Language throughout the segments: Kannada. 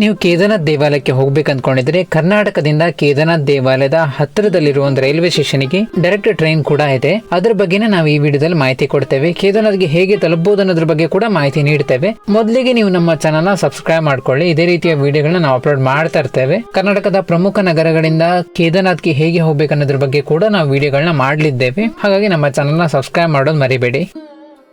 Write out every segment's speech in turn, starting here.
ನೀವು ಕೇದಾರ್ನಾಥ್ ದೇವಾಲಯಕ್ಕೆ ಹೋಗ್ಬೇಕು ಅಂದ್ಕೊಂಡಿದ್ರೆ ಕರ್ನಾಟಕದಿಂದ ಕೇದಾರನಾಥ್ ದೇವಾಲಯದ ಹತ್ತಿರದಲ್ಲಿರುವ ಒಂದು ರೈಲ್ವೆ ಸ್ಟೇಷನ್ಗೆ ಡೈರೆಕ್ಟ್ ಟ್ರೈನ್ ಕೂಡ ಇದೆ. ಅದ್ರ ಬಗ್ಗೆನೇ ನಾವು ಈ ವಿಡಿಯೋದಲ್ಲಿ ಮಾಹಿತಿ ಕೊಡ್ತೇವೆ. ಕೇದಾರ್ನಾಥ್ಗೆ ಹೇಗೆ ತಲುಪಬಹುದು ಅನ್ನೋದ್ರ ಬಗ್ಗೆ ಕೂಡ ಮಾಹಿತಿ ನೀಡ್ತೇವೆ. ಮೊದಲಿಗೆ ನೀವು ನಮ್ಮ ಚಾನಲ್ನ ಸಬ್ಸ್ಕ್ರೈಬ್ ಮಾಡ್ಕೊಳ್ಳಿ. ಇದೇ ರೀತಿಯ ವಿಡಿಯೋಗಳನ್ನ ನಾವು ಅಪ್ಲೋಡ್ ಮಾಡ್ತಾ ಇರ್ತೇವೆ. ಕರ್ನಾಟಕದ ಪ್ರಮುಖ ನಗರಗಳಿಂದ ಕೇದಾರ್ನಾಥ್ಗೆ ಹೇಗೆ ಹೋಗ್ಬೇಕು ಅನ್ನೋದ್ರ ಬಗ್ಗೆ ಕೂಡ ನಾವು ವಿಡಿಯೋಗಳನ್ನ ಮಾಡಲಿದ್ದೇವೆ. ಹಾಗಾಗಿ ನಮ್ಮ ಚಾನಲ್ನ ಸಬ್ಸ್ಕ್ರೈಬ್ ಮಾಡೋದು ಮರಿಬೇಡಿ.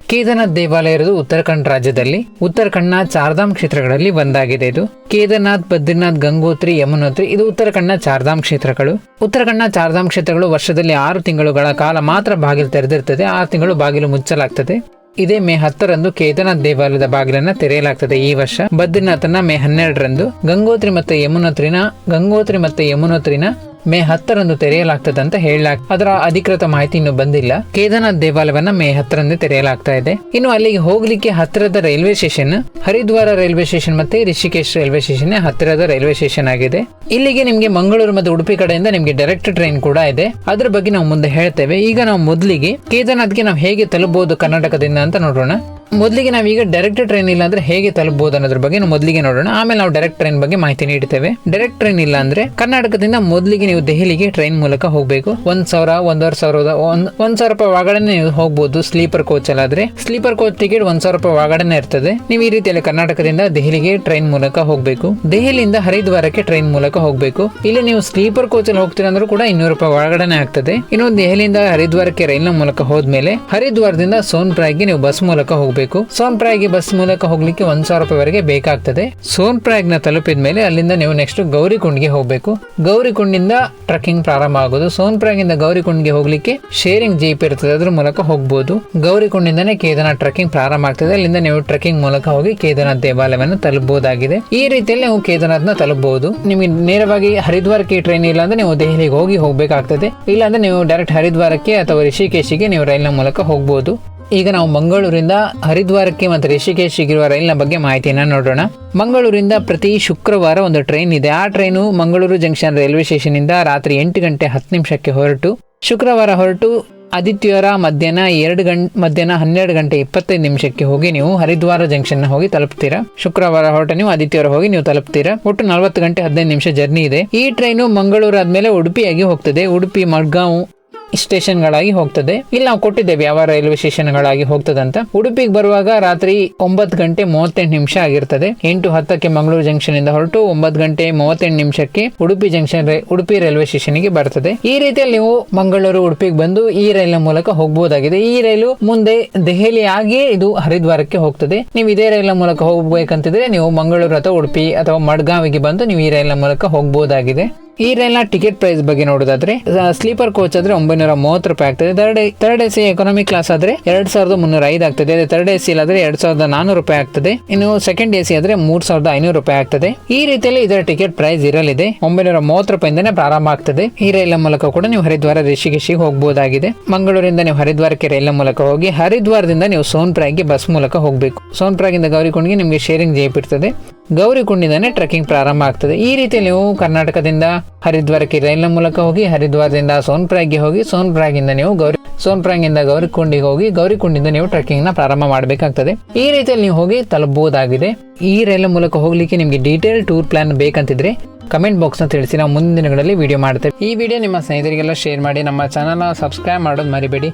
ಕೇದಾರ್ನಾಥ್ ದೇವಾಲಯ ಇರೋದು ಉತ್ತರಾಖಂಡ್ ರಾಜ್ಯದಲ್ಲಿ. ಉತ್ತರಾಖಂಡ್ನ ಚಾರ್ಧಾಮ್ ಕ್ಷೇತ್ರಗಳಲ್ಲಿ ಒಂದಾಗಿದೆ ಇದು. ಕೇದಾರ್ನಾಥ್, ಬದ್ರಿನಾಥ್, ಗಂಗೋತ್ರಿ, ಯಮುನೋತ್ರಿ ಇದು ಉತ್ತರಾಖಂಡ್ನ ಚಾರ್ಧಾಮ್ ಕ್ಷೇತ್ರಗಳು. ಉತ್ತರಾಖಂಡ್ನ ಚಾರ್ಧಾಮ್ ಕ್ಷೇತ್ರಗಳು ವರ್ಷದಲ್ಲಿ ಆರು ತಿಂಗಳುಗಳ ಕಾಲ ಮಾತ್ರ ಬಾಗಿಲು ತೆರೆದಿರ್ತದೆ. ಆರು ತಿಂಗಳು ಬಾಗಿಲು ಮುಚ್ಚಲಾಗ್ತದೆ. ಇದೇ ಮೇ ಹತ್ತರಂದು ಕೇದಾರನಾಥ್ ದೇವಾಲಯದ ಬಾಗಿಲನ್ನ ತೆರೆಯಲಾಗ್ತದೆ ಈ ವರ್ಷ. ಬದ್ರಿನಾಥನ ಮೇ ಹನ್ನೆರಡರಂದು. ಗಂಗೋತ್ರಿ ಮತ್ತೆ ಯಮುನೋತ್ರಿನ, ಗಂಗೋತ್ರಿ ಮತ್ತೆ ಯಮುನೋತ್ರಿನ ಮೇ ಹತ್ತರಂದು ತೆರೆಯಲಾಗ್ತದೆ ಅಂತ ಹೇಳಲಾಗ್ ಅದರ ಅಧಿಕೃತ ಮಾಹಿತಿ ಇನ್ನು ಬಂದಿಲ್ಲ. ಕೇದಾರನಾಥ್ ದೇವಾಲಯವನ್ನ ಮೇ ಹತ್ತರಂದು ತೆರೆಯಲಾಗ್ತಾ ಇದೆ. ಇನ್ನು ಅಲ್ಲಿಗೆ ಹೋಗ್ಲಿಕ್ಕೆ ಹತ್ತಿರದ railway station, Haridwar railway station ಮತ್ತೆ ರಿಷಿಕೇಶ್ ರೈಲ್ವೆ ಸ್ಟೇಷನ್ ಹತ್ತಿರದ ರೈಲ್ವೆ ಸ್ಟೇಷನ್ ಆಗಿದೆ. ಇಲ್ಲಿಗೆ ನಿಮ್ಗೆ ಮಂಗಳೂರು ಮತ್ತು ಉಡುಪಿ ಕಡೆಯಿಂದ ನಿಮಗೆ ಡೈರೆಕ್ಟ್ ಟ್ರೈನ್ ಕೂಡ ಇದೆ. ಅದ್ರ ಬಗ್ಗೆ ನಾವು ಮುಂದೆ ಹೇಳ್ತೇವೆ. ಈಗ ನಾವು ಮೊದಲಿಗೆ ಕೇದಾರನಾಥ್ಗೆ ನಾವು ಹೇಗೆ ತಲುಪಬಹುದು ಕರ್ನಾಟಕದಿಂದ ಅಂತ ನೋಡೋಣ. ಮೊದಲಿಗೆ ನಾವೀಗ ಡೈರೆಕ್ಟ್ ಟ್ರೈನ್ ಇಲ್ಲ ಅಂದ್ರೆ ಹೇಗೆ ತಲುಪಬಹುದು ಅನ್ನೋದ್ರ ಬಗ್ಗೆ ನಾವು ಮೊದಲಿಗೆ ನೋಡೋಣ. ಆಮೇಲೆ ನಾವು ಡೈರೆಕ್ಟ್ ಟ್ರೈನ್ ಬಗ್ಗೆ ಮಾಹಿತಿ ನೀಡ್ತೇವೆ. ಡೈರೆಕ್ಟ್ ಟ್ರೈನ್ ಇಲ್ಲ ಅಂದ್ರೆ ಕರ್ನಾಟಕದಿಂದ ಮೊದಲಿಗೆ ನೀವು ದೆಹಲಿಗೆ ಟ್ರೈನ್ ಮೂಲಕ ಹೋಗಬೇಕು. ಒಂದ್ ಸಾವಿರ, ಒಂದೂವರೆ ಸಾವಿರದ, ಒಂದ್ ಒಂದ್ ಸಾವಿರ ರೂಪಾಯಿ ಒಳಗಡೆ ನೀವು ಹೋಗ್ಬೋದು ಸ್ಲೀಪರ್ ಕೋಚ್ ಅಲ್ಲಾದ್ರೆ ಸ್ಲೀಪರ್ ಕೋಚ್ ಟಿಕೆಟ್ ಒಂದ್ ಸಾವಿರ ರೂಪಾಯಿ ಒಳಗಡೆ ಇರ್ತದೆ. ನೀವು ಈ ರೀತಿಯಲ್ಲಿ ಕರ್ನಾಟಕದಿಂದ ದೆಹಲಿಗೆ ಟ್ರೈನ್ ಮೂಲಕ ಹೋಗಬೇಕು. ದೆಹಲಿಯಿಂದ ಹರಿದ್ವಾರಕ್ಕೆ ಟ್ರೈನ್ ಮೂಲಕ ಹೋಗಬೇಕು. ಇಲ್ಲಿ ನೀವು ಸ್ಲೀಪರ್ ಕೋಚ್ ಅಲ್ಲಿ ಹೋಗ್ತೀರಾ ಅಂದ್ರೂ ಕೂಡ ಇನ್ನೂರು ರೂಪಾಯಿ ಒಳಗಡೆ ಆಗ್ತದೆ. ಇನ್ನು ದೆಹಲಿಯಿಂದ ಹರಿದ್ವಾರಕ್ಕೆ ರೈಲ್ನ ಮೂಲಕ ಹೋದ್ಮೇಲೆ ಹರಿದ್ವಾರದಿಂದ ಸೋನ್ಪ್ರಾಯ್ಗೆ ನೀವು ಬಸ್ ಮೂಲಕ ಹೋಗಬೇಕು ಸೋನ್ಪ್ರಾಯ್ಗೆ ಬಸ್ ಮೂಲಕ ಹೋಗ್ಲಿಕ್ಕೆ ಒಂದ್ ಸಾವಿರ ರೂಪಾಯಿವರೆಗೆ ಬೇಕಾಗ್ತದೆ. ಸೋನ್ಪ್ರಾಯ್ಗ್ನ ತಲುಪಿದ ಮೇಲೆ ಅಲ್ಲಿಂದ ನೀವು ನೆಕ್ಸ್ಟ್ ಗೌರಿಕುಂಡ್ಗೆ ಹೋಗಬೇಕು. ಗೌರಿಕುಂಡಿಂದ ಟ್ರಕ್ಕಿಂಗ್ ಪ್ರಾರಂಭ ಆಗೋದು. ಸೋನ್ಪ್ರಾಗ್ ಇಂದ ಗೌರಿಕುಂಡ್ಗೆ ಹೋಗ್ಲಿಕ್ಕೆ ಶೇರಿಂಗ್ ಜೀಪ್ ಇರ್ತದೆ. ಅದ್ರ ಮೂಲಕ ಹೋಗ್ಬೋದು. ಗೌರಿಕುಂಡಿಂದನೇ ಕೇದಾರ್ನಾಥ್ ಟ್ರಕ್ಕಿಂಗ್ ಪ್ರಾರಂಭ ಆಗ್ತದೆ. ಅಲ್ಲಿಂದ ನೀವು ಟ್ರಕ್ಕಿಂಗ್ ಮೂಲಕ ಹೋಗಿ ಕೇದಾರ್ನಾಥ್ ದೇವಾಲಯವನ್ನು ತಲುಪಬಹುದಾಗಿದೆ. ಈ ರೀತಿಯಲ್ಲಿ ನೀವು ನ ತಲುಪಬಹುದು. ನಿಮಗೆ ನೇರವಾಗಿ ಹರಿದ್ವಾರಕ್ಕೆ ಟ್ರೈನ್ ಇಲ್ಲ ಅಂದ್ರೆ ನೀವು ದೆಹಲಿಗೆ ಹೋಗಿ ಹೋಗ್ಬೇಕಾಗ್ತದೆ. ಇಲ್ಲ ಅಂದ್ರೆ ನೀವು ಡೈರೆಕ್ಟ್ ಹರಿದ್ವಾರಕ್ಕೆ ಅಥವಾ ರಿಷಿಕೇಶಿಗೆ ನೀವು ರೈಲ್ನ ಮೂಲಕ ಹೋಗ್ಬೋದು. ಈಗ ನಾವು ಮಂಗಳೂರಿಂದ ಹರಿದ್ವಾರಕ್ಕೆ ಮತ್ತು ರಿಷಿಕೇಶ್ ಇರುವ ರೈಲಿನ ಬಗ್ಗೆ ಮಾಹಿತಿಯನ್ನು ನೋಡೋಣ. ಮಂಗಳೂರಿಂದ ಪ್ರತಿ ಶುಕ್ರವಾರ ಒಂದು ಟ್ರೈನ್ ಇದೆ. ಆ train Mangaluru junction railway station ಇಂದ ರಾತ್ರಿ ಎಂಟು ಗಂಟೆ ಹತ್ತು ನಿಮಿಷಕ್ಕೆ ಹೊರಟು. ಶುಕ್ರವಾರ ಹೊರಟು. ಆದಿತ್ಯವಾರ ಮಧ್ಯಾಹ್ನ ಎರಡು ಗಂಟೆ ಮಧ್ಯಾಹ್ನ ಹನ್ನೆರಡು ಗಂಟೆ ಇಪ್ಪತ್ತೈದು ನಿಮಿಷಕ್ಕೆ ಹೋಗಿ ನೀವು ಹರಿದ್ವಾರ ಜಂಕ್ಷನ್ ಹೋಗಿ ತಲುಪ್ತೀರಾ. ಶುಕ್ರವಾರ ಹೊರಟ ನೀವು ಆದಿತ್ಯವಾರ ಹೋಗಿ ನೀವು ತಲುಪ್ತೀರಾ. ಒಟ್ಟು ನಲವತ್ತು ಗಂಟೆ ಹದಿನೈದು ನಿಮಿಷ ಜರ್ನಿ ಇದೆ. ಈ ಟ್ರೈನು ಮಂಗಳೂರು ಆದ್ಮೇಲೆ ಉಡುಪಿಯಾಗಿ ಹೋಗ್ತದೆ. ಉಡುಪಿ, ಮಡ್ಗಾಂವ್ ಸ್ಟೇಷನ್ಗಳಾಗಿ ಹೋಗ್ತದೆ. ಇಲ್ಲಿ ನಾವು ಕೊಟ್ಟಿದ್ದೇವೆ ಯಾವ ರೈಲ್ವೆ ಸ್ಟೇಷನ್ಗಳಾಗಿ ಅಂತ ಉಡುಪಿಗೆ ಬರುವಾಗ ರಾತ್ರಿ ಒಂಬತ್ತು ಗಂಟೆ ಮೂವತ್ತೆಂಟು ನಿಮಿಷ ಆಗಿರ್ತದೆ. ಎಂಟು ಹತ್ತಕ್ಕೆ ಮಂಗಳೂರು ಜಂಕ್ಷನ್ ಇಂದ ಹೊರಟು ಒಂಬತ್ತು ಗಂಟೆ ಮೂವತ್ತೆಂಟು ನಿಮಿಷಕ್ಕೆ ಉಡುಪಿ ಜಂಕ್ಷನ್ ಉಡುಪಿ ರೈಲ್ವೆ ಸ್ಟೇಷನ್ಗೆ ಬರ್ತದೆ. ಈ ರೀತಿಯಲ್ಲಿ ನೀವು ಮಂಗಳೂರು, ಉಡುಪಿಗೆ ಬಂದು ಈ ರೈಲಿನ ಮೂಲಕ ಹೋಗಬಹುದಾಗಿದೆ ಈ ರೈಲು ಮುಂದೆ ದೆಹಲಿ ಇದು ಹರಿದ್ವಾರಕ್ಕೆ ಹೋಗ್ತದೆ. ನೀವು ಇದೇ ರೈಲಿನ ಮೂಲಕ ಹೋಗಬೇಕಂತಿದ್ರೆ ನೀವು ಮಂಗಳೂರು ಅಥವಾ ಉಡುಪಿ ಅಥವಾ ಮಡ್ಗಾವಿಗೆ ಬಂದು ನೀವು ಈ ರೈಲಿನ ಮೂಲಕ ಹೋಗಬಹುದಾಗಿದೆ ಈ ರೈಲ್ನ ಟಿಕೆಟ್ ಪ್ರೈಸ್ ಬಗ್ಗೆ ನೋಡೋದಾದ್ರೆ ಸ್ಲೀಪರ್ ಕೋಚ್ ಆದ್ರೆ ಒಂಬೈನೂರ ಮೂವತ್ತು ರೂಪಾಯಿ ಆಗ್ತದೆ. Third third A C economy class ಆದ್ರೆ ಎರಡ್ ಸಾವಿರದ ಮುನ್ನೂರ ಐದು ಆಗ್ತದೆ. ಅದೇ ಥರ್ಡ್ ಎ ಸಿ ಆದ್ರೆ ಎರಡ್ ಸಾವಿರದ ನಾನೂರು ರೂಪಾಯಿ ಆಗ್ತದೆ. ಇನ್ನು ಸೆಕೆಂಡ್ ಎ ಸಿ ಆದ್ರೆ ಮೂರ್ ಸಾವಿರದ ಐನೂರು ರೂಪಾಯಿ ಆಗ್ತದೆ. ಈ ರೀತಿಯಲ್ಲಿ ಇದರ ಟಿಕೆಟ್ ಪ್ರೈಸ್ ಇರಲಿದೆ. ಒಂಬೈನೂರ ಮೂವತ್ತು ರೂಪಾಯಿಂದನೇ ಪ್ರಾರಂಭ ಆಗ್ತದೆ. ಈ ರೈಲ್ ಮೂಲಕ ಕೂಡ ನೀವು ಹರಿದ್ವಾರ ರಿಷಿಕೇಶಿಗೆ ಹೋಗಬಹುದಾಗಿದೆ ಮಂಗಳೂರಿಂದ ನೀವು ಹರಿದ್ವಾರಕ್ಕೆ ರೈಲ್ ಮೂಲಕ ಹೋಗಿ, ಹರಿದ್ವಾರದಿಂದ ನೀವು ಸೋನ್ಪ್ರಾಯ್ಗೆ ಬಸ್ ಮೂಲಕ ಹೋಗಬೇಕು. ಸೋನ್ಪ್ರಾಗಿಂದ ಗೌರಿಕೊಂಡಿಗೆ ನಿಮಗೆ ಶೇರಿಂಗ್ ಜೇಪ್ ಇರ್ತದೆ. ಗೌರಿಕುಂಡಿಂದನೇ ಟ್ರೆಕ್ಕಿಂಗ್ ಪ್ರಾರಂಭ ಆಗ್ತದೆ. ಈ ರೀತಿ ನೀವು ಕರ್ನಾಟಕದಿಂದ ಹರಿದ್ವಾರಕ್ಕೆ ರೈಲಿನ ಮೂಲಕ ಹೋಗಿ, ಹರಿದ್ವಾರದಿಂದ ಸೋನ್ಪ್ರಾಗ್ಗೆ ಹೋಗಿ ಸೋನ್ಪ್ರಾಗಿಂದ ನೀವು ಗೌರಿ ಸೋನ್ಪ್ರಾಗಿಂದ ಗೌರಿಕುಂಡಿಗೆ ಹೋಗಿ, ಗೌರಿಕುಂಡಿಂದ ನೀವು ಟ್ರೆಕ್ಕಿಂಗ್ನ ಪ್ರಾರಂಭ ಮಾಡಬೇಕಾಗ್ತದೆ. ಈ ರೀತಿಯಲ್ಲಿ ನೀವು ಹೋಗಿ ತಲುಪಬಹುದಾಗಿದೆ. ಈ ರೈಲಿನ ಮೂಲಕ ಹೋಗ್ಲಿಕ್ಕೆ ನಿಮಗೆ ಡೀಟೇಲ್ ಟೂರ್ ಪ್ಲಾನ್ ಬೇಕಂತಿದ್ರೆ ಕಮೆಂಟ್ ಬಾಕ್ಸ್ನ ತಿಳಿಸಿ. ನಾವು ಮುಂದಿನ ದಿನಗಳಲ್ಲಿ ವಿಡಿಯೋ ಮಾಡ್ತೇವೆ. ಈ ವಿಡಿಯೋ ನಿಮ್ಮ ಸ್ನೇಹಿತರಿಗೆಲ್ಲ ಶೇರ್ ಮಾಡಿ, ನಮ್ಮ ಚಾನಲ್ ಸಬ್ಸ್ಕ್ರೈಬ್ ಮಾಡೋದು ಮರಿಬೇಡಿ.